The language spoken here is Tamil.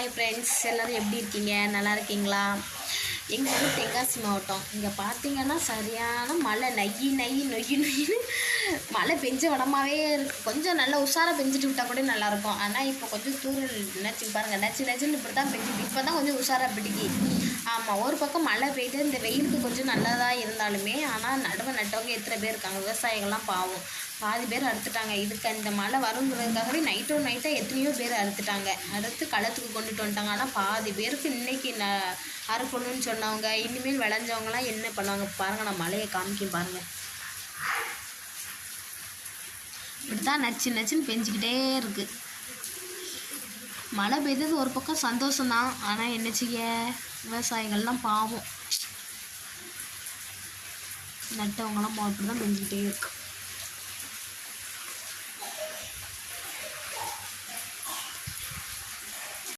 ஹாய் ஃப்ரெண்ட்ஸ் எல்லோரும் எப்படி இருக்கீங்க? நல்லா இருக்கீங்களா? எங்கள் ஊர் தென்காசி மாவட்டம். இங்கே பார்த்தீங்கன்னா சரியான மழை. நையி நெய் நொய்யி நொய்னு மழை பெஞ்ச வடமாவே இருக்குது கொஞ்சம் நல்லா உஷாராக பெஞ்சிட்டு விட்டால் கூட நல்லாயிருக்கும். ஆனால் இப்போ கொஞ்சம் தூரல் நச்சு பாருங்கள் நச்சு நச்சுன்னு இப்படி தான் பெஞ்சிட்டு இப்போ தான் கொஞ்சம் உஷாராக பிடிக்கி ஆமாம் ஒரு பக்கம் மழை பெய்யுது இந்த வெயிலுக்கு கொஞ்சம் நல்லதாக இருந்தாலுமே ஆனால் நடுவை நட்டவங்க எத்தனை பேர் இருக்காங்க? விவசாயிகள்லாம் பாவம். பாதி பேர் அறுத்துட்டாங்க. இதுக்கு இந்த மழை வருங்கிறதுக்காகவே நைட்டோ நைட்டாக எத்தனையோ பேர் அறுத்துட்டாங்க. அறுத்து களத்துக்கு கொண்டுட்டு வந்துட்டாங்க. ஆனால் பாதி பேருக்கு இன்றைக்கி ந அறுக்கணும்னு சொன்னவங்க இனிமேல் விளைஞ்சவங்கலாம் என்ன பண்ணுவாங்க? பாருங்கள் நான் மழையை காமிக்கும் பாருங்கள் இப்படி தான் நச்சு நச்சுன்னு பெஞ்சிக்கிட்டே இருக்குது மழை பெய்தது ஒரு பக்கம் சந்தோஷம்தான். ஆனால் என்ன செய்ய? விவசாயிகள்லாம் பாவம். நட்டவங்களாம் இப்படி தான் பெஞ்சிக்கிட்டே இருக்கு.